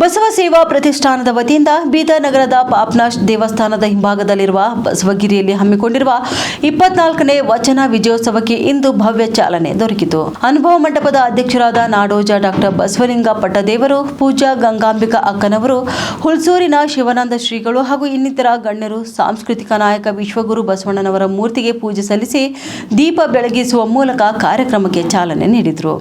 ಬಸವ ಸೇವಾ ಪ್ರತಿಷ್ಠಾನದ ವತಿಯಿಂದ ಬೀದರ್ ನಗರದ ಪಾಪ್ನಾಶ್ ದೇವಸ್ಥಾನದ ಹಿಂಭಾಗದಲ್ಲಿರುವ ಬಸವಗಿರಿಯಲ್ಲಿ ಹಮ್ಮಿಕೊಂಡಿರುವ ಇಪ್ಪತ್ನಾಲ್ಕನೇ ವಚನ ವಿಜಯೋತ್ಸವಕ್ಕೆ ಇಂದು ಭವ್ಯ ಚಾಲನೆ ದೊರಕಿತು. ಅನುಭವ ಮಂಟಪದ ಅಧ್ಯಕ್ಷರಾದ ನಾಡೋಜ ಡಾಕ್ಟರ್ ಬಸವಲಿಂಗ ಪಟ್ಟದೇವರು ಪೂಜಾ ಗಂಗಾಂಬಿಕಾ ಅಕ್ಕನವರು, ಹುಲ್ಸೂರಿನ ಶಿವಾನಂದ ಶ್ರೀಗಳು ಹಾಗೂ ಇನ್ನಿತರ ಗಣ್ಯರು, ಸಾಂಸ್ಕೃತಿಕ ನಾಯಕ ವಿಶ್ವಗುರು ಬಸವಣ್ಣನವರ ಮೂರ್ತಿಗೆ ಪೂಜೆ ಸಲ್ಲಿಸಿ ದೀಪ ಬೆಳಗಿಸುವ ಮೂಲಕ ಕಾರ್ಯಕ್ರಮಕ್ಕೆ ಚಾಲನೆ ನೀಡಿದರು.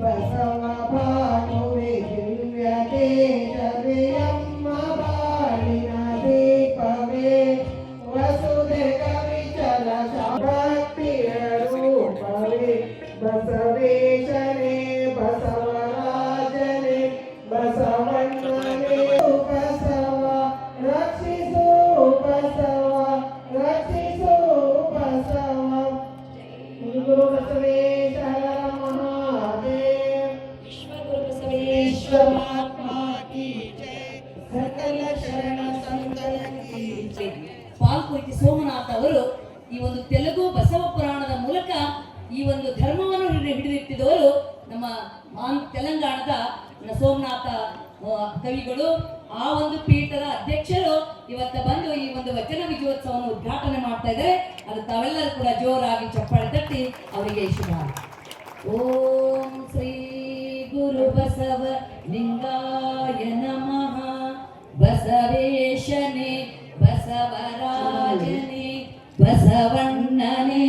ಬಸವ ಭಾನುವೆ ಒಂದು ಧರ್ಮವನ್ನು ಹಿಡಿ ಹಿಡಿದಿಟ್ಟಿದವರು ನಮ್ಮ ತೆಲಂಗಾಣದ ಸೋಮನಾಥ ಕವಿಗಳು. ಆ ಒಂದು ಪೀಠದ ಅಧ್ಯಕ್ಷರು ಇವತ್ತ ಬಂದು ಈ ಒಂದು ವಚನ ವಿಜಯೋತ್ಸವವನ್ನು ಉದ್ಘಾಟನೆ ಮಾಡ್ತಾ ಇದ್ದಾರೆ. ಅದು ತಾವೆಲ್ಲರೂ ಕೂಡ ಜೋರಾಗಿ ಚಪ್ಪಾಳೆ ತಟ್ಟಿ ಅವರಿಗೆ ಶುಭ. ಓಂ ಶ್ರೀ ಗುರು ಬಸವ ಲಿಂಗಾಯ ನಮಃ. ಬಸವೇಶನೇ, ಬಸವರಾಜನೇ, ಬಸವಣ್ಣನೇ.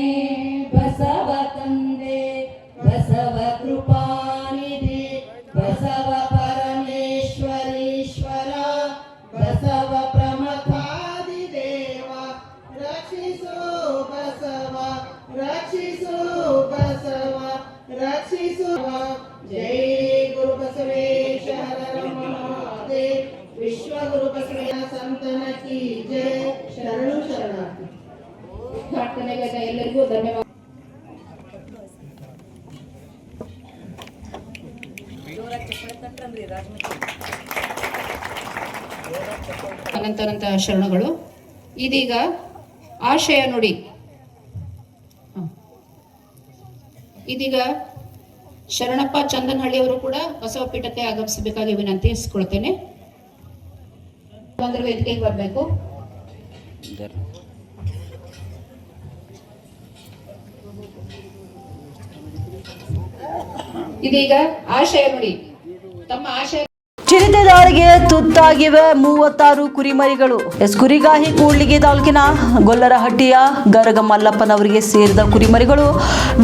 ರಕ್ಷಿಸು ಬಸವ, ರಕ್ಷಿಸು ಜೈ ಗುರು ಬಸವೇಶ ಮಹಾದೇವ್, ವಿಶ್ವ ಗುರು ಬಸವೇಶ, ಸಂತನ ಕಿ ಜಯ ಶರಣು ಶರಣಾರ್ಥಿ. ಉದ್ಘಾಟನೆಗಾದ ಎಲ್ಲರಿಗೂ ಧನ್ಯವಾದ. ಅನಂತನಂತ ಶರಣಗಳು, ಇದೀಗ ಆಶಯ ನುಡಿ. ಇದೀಗ ಶರಣಪ್ಪ ಚಂದನಹಳ್ಳಿಯವರು ಕೂಡ ಬಸವ ಪೀಠಕ್ಕೆ ಆಗಮಿಸಬೇಕಾಗಿ ವಿನಂತಿಸಿಕೊಳ್ತೇನೆ ವೇದಿಕೆಗೆ ಬರಬೇಕು. ಇದೀಗ ಆಶಯ ನುಡಿ. ತಮ್ಮ ಆಶಯ ಚಿರತೆ ದಾಳಿಗೆ ತುತ್ತಾಗಿವೆ ಮೂವತ್ತಾರು ಕುರಿಮರಿಗಳು. ಎಸ್ ಕುರಿಗಾಹಿ ಕೂಡ್ಲಿಗೆ ತಾಲೂಕಿನ ಗೊಲ್ಲರಹಟ್ಟಿಯ ಗರಗ ಮಲ್ಲಪ್ಪನವರಿಗೆ ಸೇರಿದ ಕುರಿಮರಿಗಳು.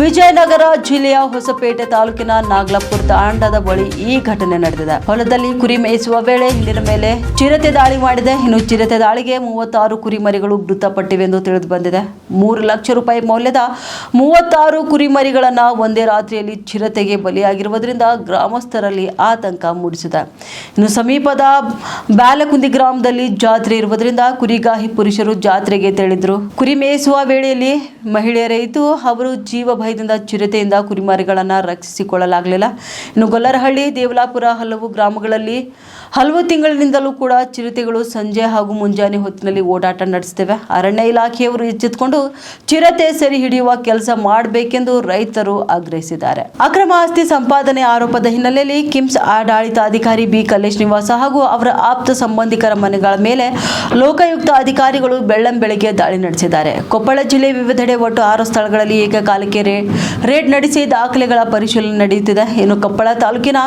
ವಿಜಯನಗರ ಜಿಲ್ಲೆಯ ಹೊಸಪೇಟೆ ತಾಲೂಕಿನ ನಾಗಲಾಪುರ ತಾಂಡದ ಬಳಿ ಈ ಘಟನೆ ನಡೆದಿದೆ. ಹೊಲದಲ್ಲಿ ಕುರಿ ಮೇಯಿಸುವ ವೇಳೆ ಹಿಂದಿನ ಮೇಲೆ ಚಿರತೆ ದಾಳಿ ಮಾಡಿದೆ. ಇನ್ನು ಚಿರತೆ ದಾಳಿಗೆ ಮೂವತ್ತಾರು ಕುರಿಮರಿಗಳು ಮೃತಪಟ್ಟಿವೆಂದು ತಿಳಿದು ಬಂದಿದೆ. ಮೂರು ಲಕ್ಷ ರೂಪಾಯಿ ಮೌಲ್ಯದ ಮೂವತ್ತಾರು ಕುರಿಮರಿಗಳನ್ನು ಒಂದೇ ರಾತ್ರಿಯಲ್ಲಿ ಚಿರತೆಗೆ ಬಲಿಯಾಗಿರುವುದರಿಂದ ಗ್ರಾಮಸ್ಥರಲ್ಲಿ ಆತಂಕ ಮೂಡಿಸಿದೆ. ಇನ್ನು ಸಮೀಪದ ಬ್ಯಾಲಕುಂದಿ ಗ್ರಾಮದಲ್ಲಿ ಜಾತ್ರೆ ಇರುವುದರಿಂದ ಕುರಿಗಾಹಿ ಪುರುಷರು ಜಾತ್ರೆಗೆ ತೆರಳಿದ್ರು. ಕುರಿ ಮೇಯಿಸುವ ವೇಳೆಯಲ್ಲಿ ಮಹಿಳೆಯರೈತು ಅವರು ಜೀವ ಭಯದಿಂದ ಚಿರತೆಯಿಂದ ಕುರಿಮರಿಗಳನ್ನು ರಕ್ಷಿಸಿಕೊಳ್ಳಲಾಗಲಿಲ್ಲ. ಇನ್ನು ಗೊಲ್ಲರಹಳ್ಳಿ, ದೇವಲಾಪುರ ಹಲವು ಗ್ರಾಮಗಳಲ್ಲಿ ಹಲವು ತಿಂಗಳಿನಿಂದಲೂ ಕೂಡ ಚಿರತೆಗಳು ಸಂಜೆ ಹಾಗೂ ಮುಂಜಾನೆ ಹೊತ್ತಿನಲ್ಲಿ ಓಡಾಟ ನಡೆಸ್ತೇವೆ ಅರಣ್ಯ ಇಲಾಖೆಯವರು ಎಚ್ಚೆತ್ತುಕೊಂಡು ಚಿರತೆ ಸೆರೆ ಹಿಡಿಯುವ ಕೆಲಸ ಮಾಡಬೇಕೆಂದು ರೈತರು ಆಗ್ರಹಿಸಿದ್ದಾರೆ. ಅಕ್ರಮ ಆಸ್ತಿ ಸಂಪಾದನೆ ಆರೋಪದ ಹಿನ್ನೆಲೆಯಲ್ಲಿ ಕಿಮ್ಸ್ ಆಡಳಿತಾಧಿಕಾರಿ ಬಿ. ಕಲ್ಲೇಶ್ ನಿವಾಸ ಹಾಗೂ ಅವರ ಆಪ್ತ ಸಂಬಂಧಿಕರ ಮನೆಗಳ ಮೇಲೆ ಲೋಕಾಯುಕ್ತ ಅಧಿಕಾರಿಗಳು ಬೆಳ್ಳಂ ಬೆಳಗ್ಗೆ ದಾಳಿ ನಡೆಸಿದ್ದಾರೆ. ಕೊಪ್ಪಳ ಜಿಲ್ಲೆ ವಿವಿಧೆಡೆ ಒಟ್ಟು ಆರು ಸ್ಥಳಗಳಲ್ಲಿ ಏಕಕಾಲಕ್ಕೆ ರೇಡ್ ನಡೆಸಿ ದಾಖಲೆಗಳ ಪರಿಶೀಲನೆ ನಡೆಯುತ್ತಿದೆ. ಇನ್ನು ಕೊಪ್ಪಳ ತಾಲೂಕಿನ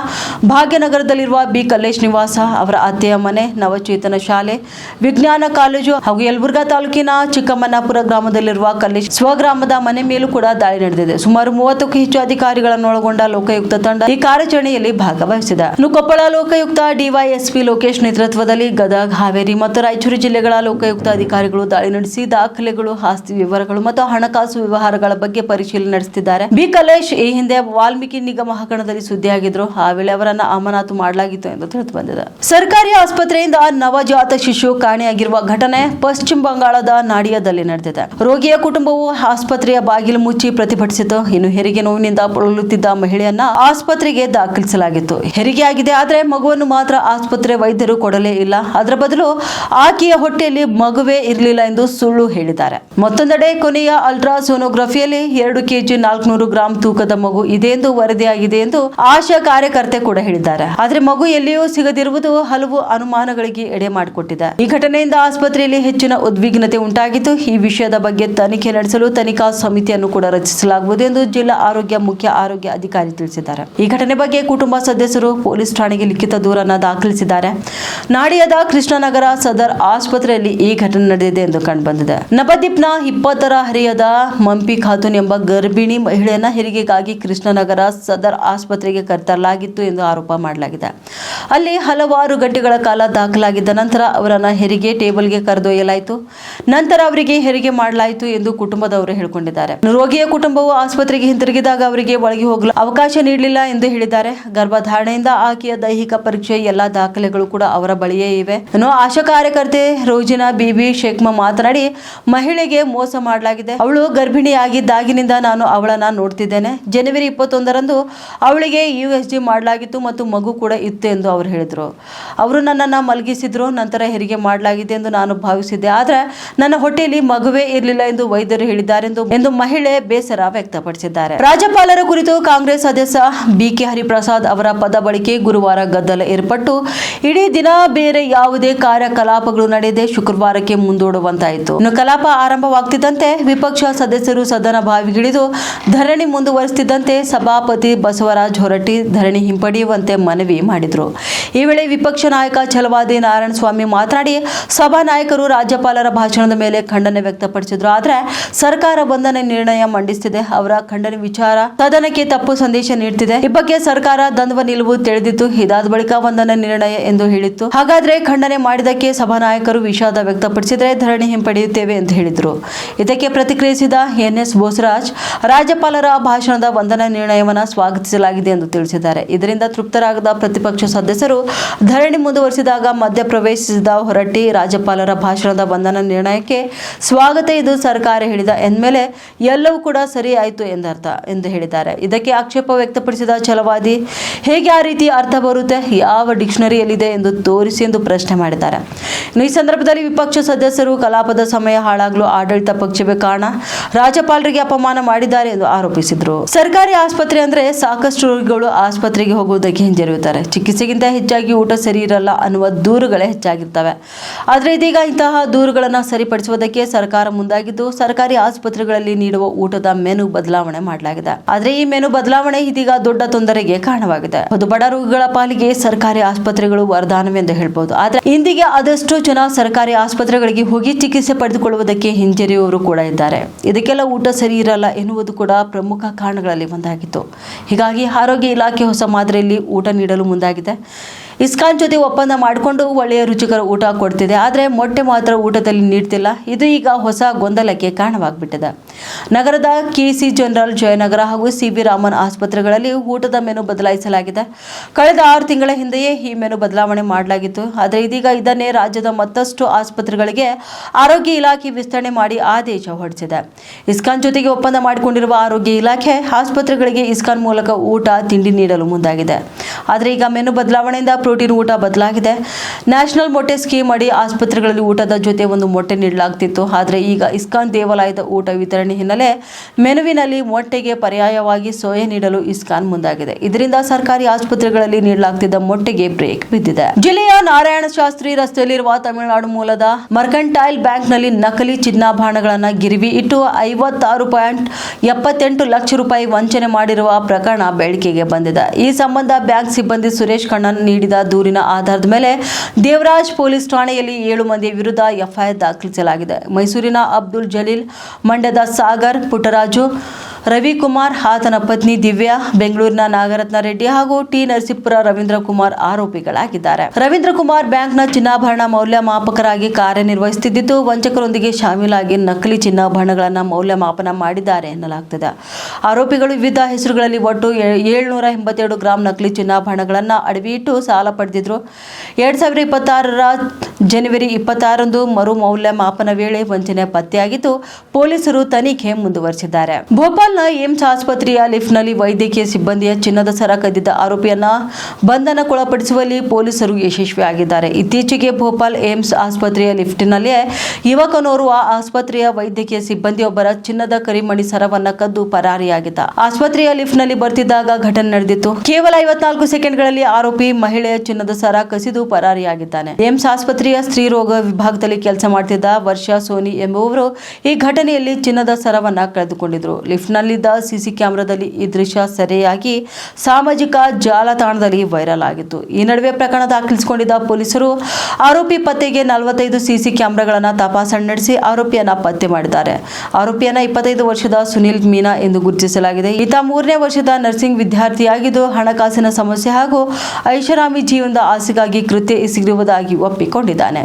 ಭಾಗ್ಯನಗರದಲ್ಲಿರುವ ಬಿ. ಕಲ್ಲೇಶ್ ನಿವಾಸ ಅವರ ಅತ್ತೆಯ ಮನೆ, ನವಚೇತನ ಶಾಲೆ, ವಿಜ್ಞಾನ ಕಾಲೇಜು ಹಾಗೂ ಯಲಬುರ್ಗಾ ತಾಲೂಕಿನ ಚಿಕ್ಕಮನ್ನಾಪುರ ಗ್ರಾಮದಲ್ಲಿರುವ ಕಲ್ಲಿ ಸ್ವಗ್ರಾಮದ ಮನೆ ಮೇಲೂ ಕೂಡ ದಾಳಿ ನಡೆದಿದೆ. ಸುಮಾರು ಮೂವತ್ತಕ್ಕೂ ಹೆಚ್ಚು ಅಧಿಕಾರಿಗಳನ್ನು ಒಳಗೊಂಡ ಲೋಕಾಯುಕ್ತ ತಂಡ ಈ ಕಾರ್ಯಾಚರಣೆಯಲ್ಲಿ ಭಾಗವಹಿಸಿದೆ. ಇನ್ನು ಕೊಪ್ಪಳ ಲೋಕಾಯುಕ್ತ ಡಿವೈಎಸ್ಪಿ ಲೋಕೇಶ್ ನೇತೃತ್ವದಲ್ಲಿ ಗದಗ, ಹಾವೇರಿ ಮತ್ತು ರಾಯಚೂರು ಜಿಲ್ಲೆಗಳ ಲೋಕಾಯುಕ್ತ ಅಧಿಕಾರಿಗಳು ದಾಳಿ ನಡೆಸಿ ದಾಖಲೆಗಳು, ಆಸ್ತಿ ವಿವರಗಳು ಮತ್ತು ಹಣಕಾಸು ವ್ಯವಹಾರಗಳ ಬಗ್ಗೆ ಪರಿಶೀಲನೆ ನಡೆಸುತ್ತಿದ್ದಾರೆ. ಬಿ. ಕಲೇಶ್ ಈ ಹಿಂದೆ ವಾಲ್ಮೀಕಿ ನಿಗಮ ಹಗರಣದಲ್ಲಿ ಸುದ್ದಿಯಾಗಿದ್ರು. ಆ ವೇಳೆ ಅವರನ್ನು ಅಮಾನತು ಮಾಡಲಾಗಿತ್ತು ಎಂದು ತಿಳಿದು ಬಂದಿದೆ. ಸರ್ಕಾರಿ ಆಸ್ಪತ್ರೆಯಿಂದ ನವಜಾತ ಶಿಶು ಕಾಣೆಯಾಗಿರುವ ಘಟನೆ ಪಶ್ಚಿಮ ಬಂಗಾಳದ ನಾಡಿಯಾದಲ್ಲಿ ನಡೆದಿದೆ. ರೋಗಿಯ ಕುಟುಂಬವು ಆಸ್ಪತ್ರೆಯ ಬಾಗಿಲು ಮುಚ್ಚಿ ಪ್ರತಿಭಟಿಸಿತು. ಇನ್ನು ಹೆರಿಗೆ ನೋವಿನಿಂದ ಬಳಲುತ್ತಿದ್ದ ಮಹಿಳೆಯನ್ನ ಆಸ್ಪತ್ರೆಗೆ ದಾಖಲಿಸಲಾಗಿತ್ತು. ಹೆರಿಗೆ ಆಗಿದೆ ಆದರೆ ಮಗುವನ್ನು ಮಾತ್ರ ಆಸ್ಪತ್ರೆ ವೈದ್ಯರು ಕೊಡಲೇ ಇಲ್ಲ. ಅದರ ಬದಲು ಆಕೆಯ ಹೊಟ್ಟೆಯಲ್ಲಿ ಮಗುವೇ ಇರಲಿಲ್ಲ ಎಂದು ಸುಳ್ಳು ಹೇಳಿದ್ದಾರೆ. ಮತ್ತೊಂದೆಡೆ ಕೊನೆಯ ಅಲ್ಟ್ರಾಸೋನೋಗ್ರಫಿಯಲ್ಲಿ ಎರಡು ಕೆಜಿ ನಾಲ್ಕುನೂರು ಗ್ರಾಂ ತೂಕದ ಮಗು ಇದೆ ಎಂದು ವರದಿಯಾಗಿದೆ ಎಂದು ಆಶಾ ಕಾರ್ಯಕರ್ತೆ ಕೂಡ ಹೇಳಿದ್ದಾರೆ. ಆದರೆ ಮಗು ಎಲ್ಲಿಯೂ ಸಿಗದಿರುವುದು ಹಲವು ಅನುಮಾನಗಳಿಗೆ ಎಡೆ ಮಾಡಿಕೊಟ್ಟಿದೆ. ಈ ಘಟನೆಯಿಂದ ಆಸ್ಪತ್ರೆಯಲ್ಲಿ ಹೆಚ್ಚಿನ ಉದ್ವಿಗ್ನತೆ ಉಂಟಾಗಿದ್ದು, ಈ ವಿಷಯದ ಬಗ್ಗೆ ತನಿಖೆ ನಡೆಸಲು ತನಿಖಾ ಸಮಿತಿಯನ್ನು ಕೂಡ ರಚಿಸಲಾಗುವುದು ಎಂದು ಜಿಲ್ಲಾ ಆರೋಗ್ಯ ಮುಖ್ಯ ಆರೋಗ್ಯ ಅಧಿಕಾರಿ ತಿಳಿಸಿದ್ದಾರೆ. ಈ ಘಟನೆ ಬಗ್ಗೆ ಕುಟುಂಬ ಸದಸ್ಯರು ಪೊಲೀಸ್ ಠಾಣೆಗೆ ಲಿಖಿತ ದೂರನ್ನು ದಾಖಲಿಸಿದ್ದಾರೆ. ನಾಡಿಯದ ಕೃಷ್ಣನಗರ ಸದರ್ ಆಸ್ಪತ್ರೆಯಲ್ಲಿ ಈ ಘಟನೆ ನಡೆದಿದೆ ಎಂದು ಕಂಡುಬಂದಿದೆ. ನವದೀಪ್ನ ಇಪ್ಪತ್ತರ ಹರಿಯದ ಮಂಪಿ ಖಾತೂನ್ ಎಂಬ ಗರ್ಭಿಣಿ ಮಹಿಳೆಯನ್ನ ಹೆರಿಗೆಗಾಗಿ ಕೃಷ್ಣನಗರ ಸದರ್ ಆಸ್ಪತ್ರೆಗೆ ಕರೆತರಲಾಗಿತ್ತು ಎಂದು ಆರೋಪ ಮಾಡಲಾಗಿದೆ. ಅಲ್ಲಿ ಹಲವಾರು ಗಂಟೆಗಳ ಕಾಲ ದಾಖಲಾಗಿದ್ದ ನಂತರ ಅವರನ್ನು ಹೆರಿಗೆ ಟೇಬಲ್ಗೆ ಕರೆದೊಯ್ಯಲಾಯಿತು. ನಂತರ ಅವರಿಗೆ ಹೆರಿಗೆ ಮಾಡಲಾಯಿತು ಎಂದು ಕುಟುಂಬದವರು ಹೇಳಿಕೊಂಡಿದ್ದಾರೆ. ರೋಗಿಯ ಕುಟುಂಬವು ಆಸ್ಪತ್ರೆಗೆ ಹಿಂತಿರುಗಿದಾಗ ಅವರಿಗೆ ಒಳಗೆ ಹೋಗಲು ಅವಕಾಶ ನೀಡಲಿಲ್ಲ ಎಂದು ಹೇಳಿದ್ದಾರೆ. ಗರ್ಭಧಾರಣೆಯಿಂದ ಆಕೆಯ ದೈಹಿಕ ಪರೀಕ್ಷೆ ಎಲ್ಲಾ ದಾಖಲೆಗಳು ಕೂಡ ಅವರ ಬಳಿಯೇ ಇವೆ. ಆಶಾ ಕಾರ್ಯಕರ್ತೆ ರೋಜಿನಾ ಬಿಬಿ ಶೇಖ್ಮಾ ಮಾತನಾಡಿ, ಮಹಿಳೆಗೆ ಮೋಸ ಮಾಡಲಾಗಿದೆ. ಅವಳು ಗರ್ಭಿಣಿಯಾಗಿದ್ದಾಗಿನಿಂದ ನಾನು ಅವಳನ್ನ ನೋಡ್ತಿದ್ದೇನೆ. ಜನವರಿ ಇಪ್ಪತ್ತೊಂದರಂದು ಅವಳಿಗೆ ಯು ಎಸ್ ಜಿ ಮಾಡಲಾಗಿತ್ತು ಮತ್ತು ಮಗು ಕೂಡ ಇತ್ತು ಎಂದು ಅವರು ಹೇಳಿದರು. ಅವರು ನನ್ನನ್ನು ಮಲಗಿಸಿದ್ರು, ನಂತರ ಹೆರಿಗೆ ಮಾಡಲಾಗಿದೆ ಎಂದು ನಾನು ಭಾವಿಸಿದ್ದೆ. ಆದರೆ ನನ್ನ ಹೊಟ್ಟೆಯಲ್ಲಿ ಮಗುವೇ ಇರಲಿಲ್ಲ ಎಂದು ವೈದ್ಯರು ಹೇಳಿದ್ದಾರೆಂದು ಎಂದು ಮಹಿಳೆ ಬೇಸರ ವ್ಯಕ್ತಪಡಿಸಿದ್ದಾರೆ. ರಾಜ್ಯಪಾಲರ ಕುರಿತು ಕಾಂಗ್ರೆಸ್ ಸದಸ್ಯ ಬಿಕೆ ಹರಿಪ್ರಸಾದ್ ಅವರ ಪದ ಬಳಕೆ ಗುರುವಾರ ಗದ್ದಲ ಏರ್ಪಟ್ಟು ಇಡೀ ದಿನ ಬೇರೆ ಯಾವುದೇ ಕಾರ್ಯಕಲಾಪಗಳು ನಡೆಯದೆ ಶುಕ್ರವಾರಕ್ಕೆ ಮುಂದೂಡುವಂತಾಯಿತು. ಇನ್ನು ಕಲಾಪ ಆರಂಭವಾಗ್ತಿದ್ದಂತೆ ವಿಪಕ್ಷ ಸದಸ್ಯರು ಸದನ ಬಾವಿಗಿಳಿದು ಧರಣಿ ಮುಂದುವರಿಸುತ್ತಿದ್ದಂತೆ ಸಭಾಪತಿ ಬಸವರಾಜ್ ಹೊರಟ್ಟಿ ಧರಣಿ ಹಿಂಪಡೆಯುವಂತೆ ಮನವಿ ಮಾಡಿದರು. ಈ ವೇಳೆ ವಿಪಕ್ಷ ನಾಯಕ ಛಲವಾದಿ ನಾರಾಯಣ ಸ್ವಾಮಿ ಮಾತನಾಡಿ, ಸಭಾ ನಾಯಕರು ರಾಜ್ಯಪಾಲರ ಭಾಷಣದ ಮೇಲೆ ಖಂಡನೆ ವ್ಯಕ್ತಪಡಿಸಿದ್ರು. ಆದರೆ ಸರ್ಕಾರ ಬಂಧನ ನಿರ್ಣಯ ಮಂಡಿಸುತ್ತಿದೆ ಅವರ ಖಂಡನೆ ವಿಚಾರ ಸದನಕ್ಕೆ ತಪ್ಪು ಸಂದೇಶ ನೀಡುತ್ತಿದೆ ಈ ಬಗ್ಗೆ ಸರ್ಕಾರ ದ್ವಂದ್ವ ನಿಲುವು ತಿಳಿದಿತ್ತು ಇದಾದ ಬಳಿಕ ಬಂಧನ ನಿರ್ಣಯ ಎಂದು ಹೇಳಿತ್ತು. ಹಾಗಾದ್ರೆ ಖಂಡನೆ ಮಾಡಿದಕ್ಕೆ ಸಭಾನಾಯಕರು ವಿಷಾದ ವ್ಯಕ್ತಪಡಿಸಿದರೆ ಧರಣಿ ಹಿಂಪಡೆಯುತ್ತೇವೆ ಎಂದು ಹೇಳಿದರು. ಇದಕ್ಕೆ ಪ್ರತಿಕ್ರಿಯಿಸಿದ ಎನ್ಎಸ್ ಬೋಸರಾಜ್, ರಾಜ್ಯಪಾಲರ ಭಾಷಣದ ವಂದನಾ ನಿರ್ಣಯವನ್ನು ಸ್ವಾಗತಿಸಲಾಗಿದೆ ಎಂದು ತಿಳಿಸಿದ್ದಾರೆ. ಇದರಿಂದ ತೃಪ್ತರಾಗದ ಪ್ರತಿಪಕ್ಷ ಸದಸ್ಯರು ಧರಣಿ ಮುಂದುವರಿಸಿದಾಗ ಮಧ್ಯಪ್ರವೇಶಿಸಿದ ಹೊರಟ್ಟಿ ರಾಜ್ಯಪಾಲರ ಭಾಷಣದ ವಂದನಾ ನಿರ್ಣಯಕ್ಕೆ ಸ್ವಾಗತ ಇದು ಸರ್ಕಾರ ಹೇಳಿದ ಎಂದ್ಮೇಲೆ ಎಲ್ಲವೂ ಕೂಡ ಸರಿ ಆಯಿತು ಎಂದರ್ಥ ಎಂದು ಹೇಳಿದ್ದಾರೆ. ಇದಕ್ಕೆ ಆಕ್ಷೇಪ ವ್ಯಕ್ತಪಡಿಸಿದ ಛಲವಾದಿ, ಹೇಗೆ ಆ ರೀತಿ ಅರ್ಥ ಬರುತ್ತೆ? ಯಾವ ಡಿಕ್ಷನರಿಯಲ್ಲಿದೆ ಎಂದು ತೋರಿಸಿ ಎಂದು ಪ್ರಶ್ನೆ ಮಾಡಿದ್ದಾರೆ. ಈ ಸಂದರ್ಭದಲ್ಲಿ ವಿಪಕ್ಷ ಸದಸ್ಯರು ಕಲಾಪದ ಸಮಯ ಹಾಳಾಗಲು ಆಡಳಿತ ಪಕ್ಷವೇ ಕಾರಣ? ರಾಜ್ಯಪಾಲರಿಗೆ ಅಪಮಾನ ಮಾಡಿದ್ದಾರೆ ಎಂದು ಆರೋಪಿಸಿದರು. ಸರ್ಕಾರಿ ಆಸ್ಪತ್ರೆ ಅಂದ್ರೆ ಸಾಕಷ್ಟು ರೋಗಿಗಳು ಆಸ್ಪತ್ರೆಗೆ ಹೋಗುವುದಕ್ಕೆ ಹಿಂಜರಿಯುತ್ತಾರೆ. ಚಿಕಿತ್ಸೆಗಿಂತ ಹೆಚ್ಚಾಗಿ ಊಟ ಸರಿ ಇರಲ್ಲ ಅನ್ನುವ ದೂರುಗಳೇ ಹೆಚ್ಚಾಗಿರ್ತವೆ. ಆದರೆ ಇದೀಗ ಇಂತಹ ದೂರುಗಳನ್ನು ಸರಿಪಡಿಸುವುದಕ್ಕೆ ಸರ್ಕಾರ ಮುಂದಾಗಿದ್ದು, ಸರ್ಕಾರಿ ಆಸ್ಪತ್ರೆಗಳಲ್ಲಿ ನೀಡುವ ಊಟದ ಮೆನು ಬದಲಾವಣೆ ಮಾಡಲಾಗಿದೆ. ಆದರೆ ಈ ಮೆನು ಬದಲಾವಣೆ ಇದೀಗ ದೊಡ್ಡ ತೊಂದರೆಗೆ ಕಾರಣವಾಗಿದೆ. ಅದು ಬಡ ರೋಗಿಗಳ ಪಾಲಿಗೆ ಸರ್ಕಾರಿ ಆಸ್ಪತ್ರೆಗಳು ವರದಾನವೆಂದು ಹೇಳ್ಬೋದು. ಆದರೆ ಇಂದಿಗೆ ಆದಷ್ಟು ಜನ ಸರ್ಕಾರಿ ಆಸ್ಪತ್ರೆಗಳಿಗೆ ಹೋಗಿ ಚಿಕಿತ್ಸೆ ಪಡೆದುಕೊಳ್ಳುವುದಕ್ಕೆ ಹಿಂಜರಿಯುವವರು ಕೂಡ ಇದ್ದಾರೆ. ಇದಕ್ಕೆಲ್ಲ ಊಟ ಸರಿ ಇರಲ್ಲ ಎನ್ನುವುದು ಕೂಡ ಪ್ರಮುಖ ಕಾರಣಗಳಲ್ಲಿ ಒಂದಾಗಿತ್ತು. ಹೀಗಾಗಿ ಆರೋಗ್ಯ ಇಲಾಖೆ ಹೊಸ ಮಾದರಿಯಲ್ಲಿ ಊಟ ನೀಡಲು ಮುಂದಾಗಿದೆ. ಇಸ್ಕಾನ್ ಜೊತೆ ಒಪ್ಪಂದ ಮಾಡಿಕೊಂಡು ಒಳ್ಳೆಯ ರುಚಿಕರ ಊಟ ಕೊಡ್ತಿದೆ. ಆದರೆ ಮೊಟ್ಟೆ ಮಾತ್ರ ಊಟದಲ್ಲಿ ನೀಡ್ತಿಲ್ಲ. ಇದು ಈಗ ಹೊಸ ಗೊಂದಲಕ್ಕೆ ಕಾರಣವಾಗ್ಬಿಟ್ಟಿದೆ. ನಗರದ ಕೆಸಿ ಜನರಲ್ ಜಯನಗರ ಹಾಗೂ ಸಿ ಬಿ ರಾಮನ್ ಆಸ್ಪತ್ರೆಗಳಲ್ಲಿ ಊಟದ ಮೆನು ಬದಲಾಯಿಸಲಾಗಿದೆ. ಕಳೆದ ಆರು ತಿಂಗಳ ಹಿಂದೆಯೇ ಈ ಮೆನು ಬದಲಾವಣೆ ಮಾಡಲಾಗಿತ್ತು. ಆದರೆ ಇದೀಗ ಇದನ್ನೇ ರಾಜ್ಯದ ಮತ್ತಷ್ಟು ಆಸ್ಪತ್ರೆಗಳಿಗೆ ಆರೋಗ್ಯ ಇಲಾಖೆ ವಿಸ್ತರಣೆ ಮಾಡಿ ಆದೇಶ ಹೊರಡಿಸಿದೆ. ಇಸ್ಕಾನ್ ಜೊತೆಗೆ ಒಪ್ಪಂದ ಮಾಡಿಕೊಂಡಿರುವ ಆರೋಗ್ಯ ಇಲಾಖೆ ಆಸ್ಪತ್ರೆಗಳಿಗೆ ಇಸ್ಕಾನ್ ಮೂಲಕ ಊಟ, ತಿಂಡಿ ನೀಡಲು ಮುಂದಾಗಿದೆ. ಆದರೆ ಈಗ ಮೆನು ಬದಲಾವಣೆಯಿಂದ ಪ್ರೋಟೀನ್ ಊಟ ಬದಲಾಗಿದೆ. ನ್ಯಾಷನಲ್ ಮೊಟ್ಟೆ ಸ್ಕೀಮ್ ಅಡಿ ಆಸ್ಪತ್ರೆಗಳಲ್ಲಿ ಊಟದ ಜೊತೆ ಒಂದು ಮೊಟ್ಟೆ ನೀಡಲಾಗ್ತಿತ್ತು. ಆದರೆ ಈಗ ಇಸ್ಕಾನ್ ದೇವಾಲಯದ ಊಟ ವಿತರಣೆ ಹಿನ್ನೆಲೆ ಮೆನುವಿನಲ್ಲಿ ಮೊಟ್ಟೆಗೆ ಪರ್ಯಾಯವಾಗಿ ಸೋಯೆ ನೀಡಲು ಇಸ್ಕಾನ್ ಮುಂದಾಗಿದೆ. ಇದರಿಂದ ಸರ್ಕಾರಿ ಆಸ್ಪತ್ರೆಗಳಲ್ಲಿ ನೀಡಲಾಗ್ತಿದ್ದ ಮೊಟ್ಟೆಗೆ ಬ್ರೇಕ್ ಬಿದ್ದಿದೆ. ಜಿಲ್ಲೆಯ ನಾರಾಯಣ ಶಾಸ್ತ್ರಿ ರಸ್ತೆಯಲ್ಲಿರುವ ತಮಿಳುನಾಡು ಮೂಲದ ಮರ್ಕಂಟೈಲ್ ಬ್ಯಾಂಕ್ನಲ್ಲಿ ನಕಲಿ ಚಿನ್ನಾಭರಣಗಳನ್ನು ಗಿರಿವಿ ಇಟ್ಟು ಐವತ್ತಾರು ಪಾಯಿಂಟ್ ಎಪ್ಪತ್ತೆಂಟು ಲಕ್ಷ ರೂಪಾಯಿ ವಂಚನೆ ಮಾಡಿರುವ ಪ್ರಕರಣ ಬೆಳಕಿಗೆ ಬಂದಿದೆ. ಈ ಸಂಬಂಧ ಬ್ಯಾಂಕ್ ಸಿಬ್ಬಂದಿ ಸುರೇಶ್ ಕಣ್ಣನ್ ನೀಡಿದ ದೂರಿನ ಆಧಾರದ ಮೇಲೆ ದೇವರಾಜ್ ಪೊಲೀಸ್ ಠಾಣೆಯಲ್ಲಿ ಏಳು ಮಂದಿ ವಿರುದ್ಧ ಎಫ್ಐಆರ್ ದಾಖಲಿಸಲಾಗಿದೆ. ಮೈಸೂರಿನ ಅಬ್ದುಲ್ ಜಲೀಲ್ ಮಂಡ್ಯದ ಸಾಗರ್ ಪುಟ್ಟರಾಜು ರವಿಕುಮಾರ್, ಆತನ ಪತ್ನಿ ದಿವ್ಯಾ, ಬೆಂಗಳೂರಿನ ನಾಗರತ್ನ ರೆಡ್ಡಿ ಹಾಗೂ ಟಿ ನರಸೀಪುರ ರವೀಂದ್ರ ಕುಮಾರ್ ಆರೋಪಿಗಳಾಗಿದ್ದಾರೆ. ರವೀಂದ್ರ ಕುಮಾರ್ ಬ್ಯಾಂಕ್ನ ಚಿನ್ನಾಭರಣ ಮೌಲ್ಯಮಾಪಕರಾಗಿ ಕಾರ್ಯನಿರ್ವಹಿಸುತ್ತಿದ್ದು, ವಂಚಕರೊಂದಿಗೆ ಶಾಮೀಲಾಗಿ ನಕಲಿ ಚಿನ್ನಾಭರಣಗಳನ್ನು ಮೌಲ್ಯಮಾಪನ ಮಾಡಿದ್ದಾರೆ ಎನ್ನಲಾಗ್ತದೆ. ಆರೋಪಿಗಳು ವಿವಿಧ ಹೆಸರುಗಳಲ್ಲಿ ಒಟ್ಟು ಏಳ್ನೂರ ಎಂಬತ್ತೆರಡು ಗ್ರಾಂ ನಕಲಿ ಚಿನ್ನಾಭರಣಗಳನ್ನು ಅಡವಿಯಿಟ್ಟು ಸಾಲ ಪಡೆದಿದ್ರು. ಎರಡ್ ಸಾವಿರದ ಇಪ್ಪತ್ತಾರರ ಜನವರಿ ಇಪ್ಪತ್ತಾರಂದು ಮರು ಮೌಲ್ಯಮಾಪನ ವೇಳೆ ವಂಚನೆ ಪತ್ತೆಯಾಗಿದ್ದು, ಪೊಲೀಸರು ತನಿಖೆ ಮುಂದುವರೆಸಿದ್ದಾರೆ. ಭೋಪಾಲ್ನ ಏಮ್ಸ್ ಆಸ್ಪತ್ರೆಯ ಲಿಫ್ಟ್ನಲ್ಲಿ ವೈದ್ಯಕೀಯ ಸಿಬ್ಬಂದಿಯ ಚಿನ್ನದ ಸರ ಕದ್ದಿದ್ದ ಆರೋಪಿಯನ್ನ ಬಂಧನಕ್ಕೊಳಪಡಿಸುವಲ್ಲಿ ಪೊಲೀಸರು ಯಶಸ್ವಿಯಾಗಿದ್ದಾರೆ. ಇತ್ತೀಚೆಗೆ ಭೋಪಾಲ್ ಏಮ್ಸ್ ಆಸ್ಪತ್ರೆಯ ಲಿಫ್ಟ್ನಲ್ಲಿಯೇ ಯುವಕನೋರು ಆ ಆಸ್ಪತ್ರೆಯ ವೈದ್ಯಕೀಯ ಸಿಬ್ಬಂದಿಯೊಬ್ಬರ ಚಿನ್ನದ ಕರಿಮಣಿ ಸರವನ್ನ ಕದ್ದು ಪರಾರಿಯಾಗಿದ್ದ. ಆಸ್ಪತ್ರೆಯ ಲಿಫ್ಟ್ನಲ್ಲಿ ಬರ್ತಿದ್ದಾಗ ಘಟನೆ ನಡೆದಿತ್ತು. ಕೇವಲ ಐವತ್ನಾಲ್ಕು ಸೆಕೆಂಡ್ಗಳಲ್ಲಿ ಆರೋಪಿ ಮಹಿಳೆಯ ಚಿನ್ನದ ಸರ ಕಸಿದು ಪರಾರಿಯಾಗಿದ್ದಾನೆ. ಏಮ್ಸ್ ಆಸ್ಪತ್ರೆಯ ಸ್ತ್ರೀ ರೋಗ ವಿಭಾಗದಲ್ಲಿ ಕೆಲಸ ಮಾಡ್ತಿದ್ದ ವರ್ಷ ಸೋನಿ ಎಂಬುವವರು ಈ ಘಟನೆಯಲ್ಲಿ ಚಿನ್ನದ ಸರವನ್ನ ಕಳೆದುಕೊಂಡಿದ್ರು. ಲಿಫ್ಟ್ನಲ್ಲಿದ್ದ ಸಿಸಿ ಕ್ಯಾಮೆರಾದಲ್ಲಿ ಈ ದೃಶ್ಯ ಸೆರೆಯಾಗಿ ಸಾಮಾಜಿಕ ಜಾಲತಾಣದಲ್ಲಿ ವೈರಲ್ ಆಗಿತ್ತು. ಈ ನಡುವೆ ಪ್ರಕರಣ ದಾಖಲಿಸಿಕೊಂಡಿದ್ದ ಪೊಲೀಸರು ಆರೋಪಿ ಪತ್ತೆಗೆ ನಲವತ್ತೈದು ಸಿಸಿ ಕ್ಯಾಮೆರಾಗಳನ್ನು ತಪಾಸಣೆ ನಡೆಸಿ ಆರೋಪಿಯನ್ನ ಪತ್ತೆ ಮಾಡಿದ್ದಾರೆ. ಆರೋಪಿಯನ್ನ ಇಪ್ಪತ್ತೈದು ವರ್ಷದ ಸುನಿಲ್ ಮೀನಾ ಎಂದು ಗುರುತಿಸಲಾಗಿದೆ. ಈತ ಮೂರನೇ ವರ್ಷದ ನರ್ಸಿಂಗ್ ವಿದ್ಯಾರ್ಥಿಯಾಗಿದ್ದು ಹಣಕಾಸಿನ ಸಮಸ್ಯೆ ಹಾಗೂ ಐಷಾರಾಮಿ ಜೀವನದ ಆಸೆಗಾಗಿ ಕೃತ್ಯ ಎಸಗಿರುವುದಾಗಿ ಒಪ್ಪಿಕೊಂಡಿದ್ದಾನೆ.